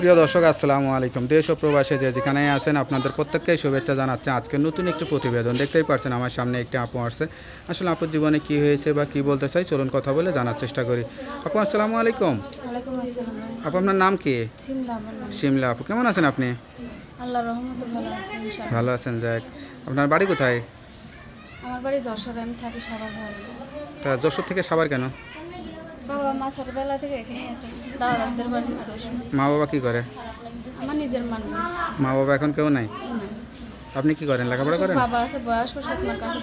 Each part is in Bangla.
সুপ্রিয় দর্শক আসসালামু আলাইকুম। দেশ ও প্রবাসে যে যেখানে আছেন আপনাদের প্রত্যেককেই শুভেচ্ছা জানাচ্ছে। আজকে নতুন একটি প্রতিবেদন দেখতেই পারছেন আমার সামনে একটি আপু আসছে। আসলে আপুর জীবনে কি হয়েছে বা কি বলতে চাই চলুন কথা বলে জানার চেষ্টা করি। আপু আসসালামু আলাইকুম। আপু আপনার নাম কি? সিমলা শিমলা আপু কেমন আছেন আপনি? ভালো আছেন যাক। আপনার বাড়ি কোথায়? আমার বাড়ি যশোরে আমি থাকি ভাই তা যশোর থেকে সাবার কেন? বাবা মা ছোটবেলা থেকে এখানে আছে। দাদাদের মা বাবা কি করে? আমার নিজের নেই। মা বাবা এখন কেউ নাই? আপনি কি করেন লেখাপড়া করেন? বাবা আছে সৎমার কাছে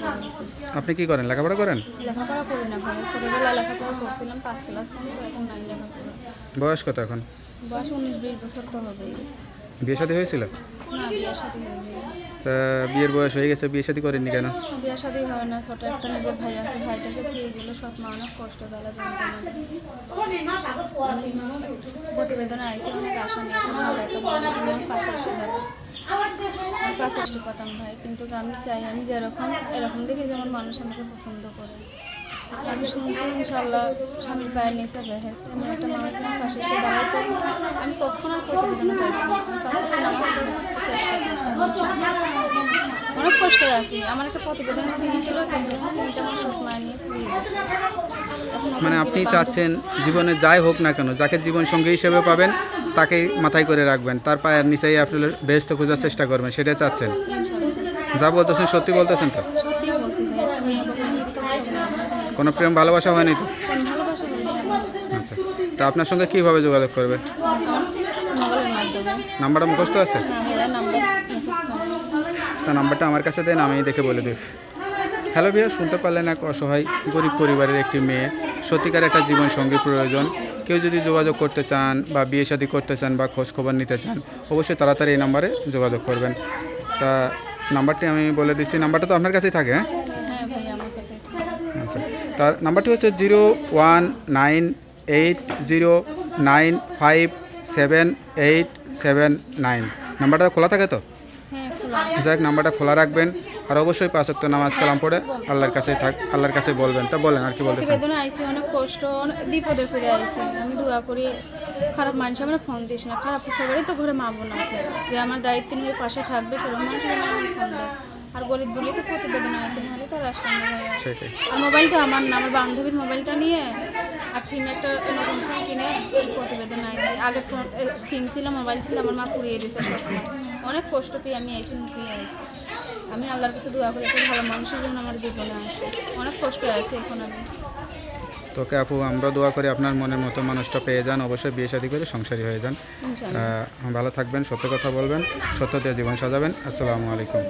আপনি কি করেন লেখাপড়া করেন? লেখাপড়া করি না ভাই। ছোটবেলা লেখাপড়া করছিলাম পাঁচ ক্লাস পর্যন্ত এখন নাই লেখাপড়া। বয়স কত এখন? বয়স উনিশ বিশ বছর তো হবেই। বিয়ে শাদী হয়েছিল? না বিয়ে শাদী হয়নি। তা বিয়ের বয়স হয়ে গেছে, বিয়ে শাদী করেননি কেন? বিয়ে শাদী হয় না, ছোট একটা নিজের ভাই আছে, ভাইটাকে দিয়ে গেলে, সৎ মা, অনেক কষ্ট না প্রতিবেদনে আইসি অনেক আশা নিয়ে এখন পাশে এসে। আমি পাশে এসে পাতাম ভাই, কিন্তু আমি চাই, আমি যেরকম, এরকম দেখে যেমন মানুষ আমাকে পছন্দ করে। আমি শুনছি ইনশাল্লাহ স্বামীর পায়ের নিচে বেহেস আমি একটা মানুষের পাশে এসে দাঁড়াইতে আমি আর প্রতিবেদনে যাইব অনেক কষ্টে আছি। আমার একটা প্রতিবেদন ছিল মানে আপনি চাচ্ছেন জীবনে যাই হোক না কেন যাকে জীবন সঙ্গী হিসেবে পাবেন তাকেই মাথায় করে রাখবেন। তার পায়ের নিচেই আপনি বেস্ত খোঁজার চেষ্টা করবেন সেটাই চাচ্ছেন। যা বলতেছেন সত্যি বলতেছেন তো। কোনো প্রেম ভালোবাসা হয়নি তো? আচ্ছা। তা আপনার সঙ্গে কীভাবে যোগাযোগ করবে? মোবাইলের মাধ্যমে। নাম্বারটা মুখস্থ আছে? নাম্বার মুখস্থ। তা নাম্বারটা আমার কাছে দেন আমি দেখে বলে দিই। হ্যালো ভাইয়া শুনতে পারলেন এক অসহায় গরিব পরিবারের একটি মেয়ে। সত্যিকার একটা জীবন সঙ্গী প্রয়োজন। কেউ যদি যোগাযোগ করতে চান বা বিয়ে শাদী করতে চান বা খোঁজ খবর নিতে চান অবশ্যই তাড়াতাড়ি এই নাম্বারে যোগাযোগ করবেন। তা নাম্বারটি আমি বলে দিচ্ছি নাম্বারটা তো আপনার কাছেই থাকে হ্যাঁ? হ্যাঁ। আচ্ছা তার নাম্বারটি হচ্ছে zero one nine eight zero nine five seven eight seven nine. নাম্বারটা খোলা থাকে তো? হ্যাঁ খোলা। যাক নাম্বারটা খোলা রাখবেন। আর অবশ্যই পাঁচ ওয়াক্ত নামাজ কালাম পড়ে আল্লাহর কাছে থাক আল্লাহর কাছে বলবেন। তা বলেন আর কি বলতেছেন? প্রতিবেদনে আইসি অনেক কষ্ট অনেক বিপদে পড়ে আইসি আমি দোয়া করি খারাপ মানুষ আমার ফোন দিস না। খারাপ সবারই তো ঘরে মা বোন আছে। যে আমার দায়িত্ব নিয়ে পাশে থাকবে সেরকম মানুষ আমার ফোন দেয়। আর গরিব বলে তো প্রতিবেদনে আইসি নাহলে তো রাস্তা আর মোবাইলটা আমার না আমার বান্ধবীর মোবাইলটা নিয়ে আর সিম একটা নতুন প্রতিবেদন আইসি আগের ফোন সিম ছিল মোবাইল ছিল আমার মা পুড়িয়ে দিয়েছে অনেক কষ্ট পেয়ে আমি আইসি মুখিয়ে আইসি আমি আল্লাহর কাছে দোয়া করি একটা ভালো মানুষের জন্য আমার জীবনে আসে। অনেক কষ্ট আছে এখন আমি। তোকে আপু আমরা দোয়া করি আপনার মনের মতো মানুষটা পেয়ে যান অবশ্যই বিয়ে শাদী করে সংসারী হয়ে যান। ভালো থাকবেন সত্য কথা বলবেন সত্য দিয়ে জীবন সাজাবেন। আসসালামু আলাইকুম।